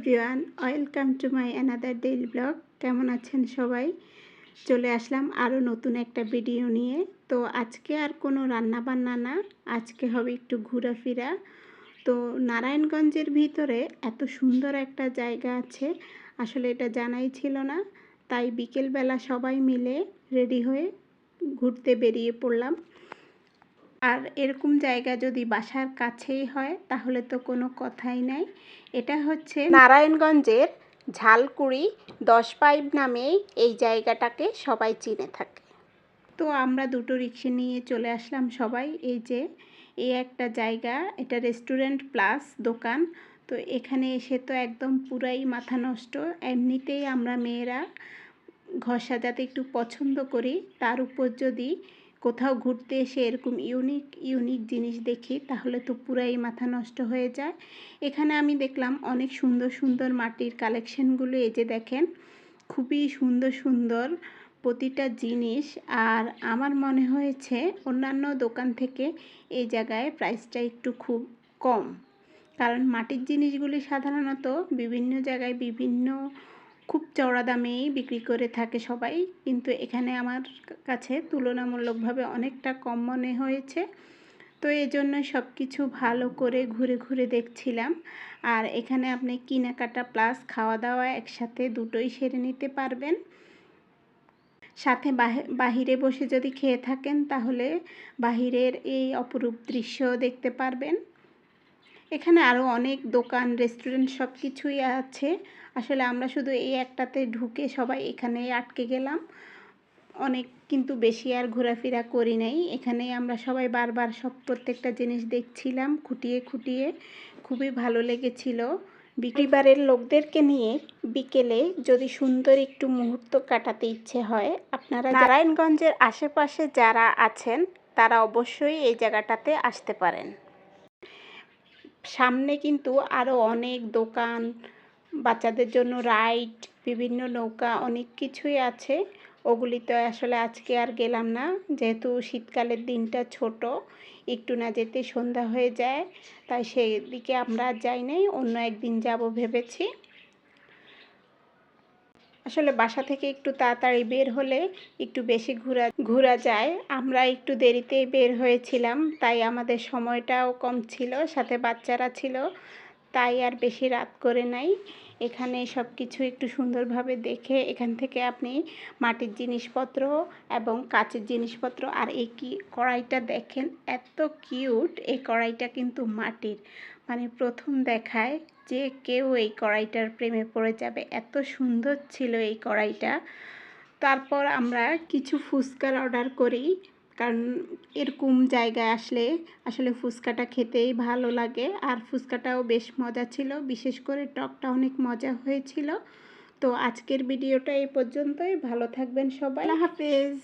Everyone, welcome to my another daily blog. কেমন আছেন সবাই? চলে আসলাম আরও নতুন একটা ভিডিও নিয়ে। তো আজকে আর কোনো রান্না বান্না না, আজকে হবে একটু ঘোরাফেরা। তো নারায়ণগঞ্জের ভিতরে এত সুন্দর একটা জায়গা আছে, আসলে এটা জানাই ছিল না। তাই বিকেলবেলা সবাই মিলে রেডি হয়ে ঘুরতে বেরিয়ে পড়লাম। আর এরকম জায়গা যদি বাসার কাছেই হয়, তাহলে তো কোনো কথাই নাই। এটা হচ্ছে নারায়ণগঞ্জের ঝালকুড়ি দশ পাইপ নামেই এই জায়গাটাকে সবাই চিনে থাকে। তো আমরা দুটো রিক্সা নিয়ে চলে আসলাম সবাই। এই যে এই একটা জায়গা, এটা রেস্টুরেন্ট প্লাস দোকান। তো এখানে এসে তো একদম পুরাই মাথা নষ্ট। এমনিতেই আমরা মেয়েরা ঘর সাজাতে একটু পছন্দ করি। তার উপর যদি কোথাও ঘুরতে এসে এরকম ইউনিক ইউনিক জিনিস দেখি, তাহলে তো পুরাই মাথা নষ্ট হয়ে যায়। এখানে আমি দেখলাম অনেক সুন্দর সুন্দর মাটির কালেকশনগুলো এই যে দেখেন, খুবই সুন্দর সুন্দর প্রতিটা জিনিস। আর আমার মনে হয়েছে অন্যান্য দোকান থেকে এই জায়গায় প্রাইসটা একটু খুব কম। কারণ মাটির জিনিসগুলি সাধারণত বিভিন্ন জায়গায় বিভিন্ন খুব চড়া দামেই বিক্রি করে থাকে সবাই। কিন্তু এখানে আমার কাছে তুলনামূলকভাবে অনেকটা কম মনে হয়েছে। তো এই জন্য সব কিছু ভালো করে ঘুরে ঘুরে দেখছিলাম। আর এখানে আপনি কেনাকাটা প্লাস খাওয়া দাওয়া একসাথে দুটোই সেরে নিতে পারবেন। সাথে বাহিরে বসে যদি খেয়ে থাকেন তাহলে বাহিরের এই অপরূপ দৃশ্য দেখতে পারবেন। এখানে আরও অনেক দোকান রেস্টুরেন্ট সব কিছুই আছে। আসলে আমরা শুধু এই একটাতে ঢুকে সবাই এখানে আটকে গেলাম। অনেক কিন্তু বেশি আর ঘোরাফেরা করি নাই। এখানে আমরা সবাই বারবার সব প্রত্যেকটা জিনিস দেখছিলাম, খুঁটিয়ে খুঁটিয়ে। খুবই ভালো লেগেছিল। পরিবারের লোকদেরকে নিয়ে বিকেলে যদি সুন্দর একটু মুহূর্ত কাটাতে ইচ্ছে হয়, আপনারা নারায়ণগঞ্জের আশেপাশে যারা আছেন, তারা অবশ্যই এই জায়গাটাতে আসতে পারেন। সামনে কিন্তু আরও অনেক দোকান, বাচ্চাদের জন্য রাইড, বিভিন্ন নৌকা, অনেক কিছুই আছে। ওগুলিতে আসলে আজকে আর গেলাম না। যেহেতু শীতকালের দিনটা ছোট, একটু না যেতে সন্ধ্যা হয়ে যায়, তাই সেই দিকে আমরা যাই নাই, অন্য একদিন যাব ভেবেছি। আসলে বাসা থেকে একটু তাড়াতাড়ি বের হলে একটু বেশি ঘোরা ঘোরা যায়। আমরা একটু দেরিতেই বের হয়েছিলাম, তাই আমাদের সময়টাও কম ছিল, সাথে বাচ্চারা ছিল। তাই আর বেশি রাত করে নাই। এখানে সব কিছু একটু সুন্দরভাবে দেখে এখান থেকে আপনি মাটির জিনিসপত্র এবং কাচের জিনিসপত্র আর এই কি কড়াইটা দেখেন এত কিউট, এই কড়াইটা কিন্তু মাটির। মানে প্রথম দেখায় যে কেউ এই কড়াইটার প্রেমে পড়ে যাবে। এত সুন্দর ছিল এই কড়াইটা। তারপর আমরা কিছু ফুচকার অর্ডার করি। কারণ এরকম জায়গায় আসলে আসলে ফুচকাটা খেতেই ভালো লাগে। আর ফুচকাটাও বেশ মজা ছিল। বিশেষ করে টকটা অনেক মজা হয়েছিল। তো আজকের ভিডিওটা এই পর্যন্তই। ভালো থাকবেন সবাই। হাফেজ।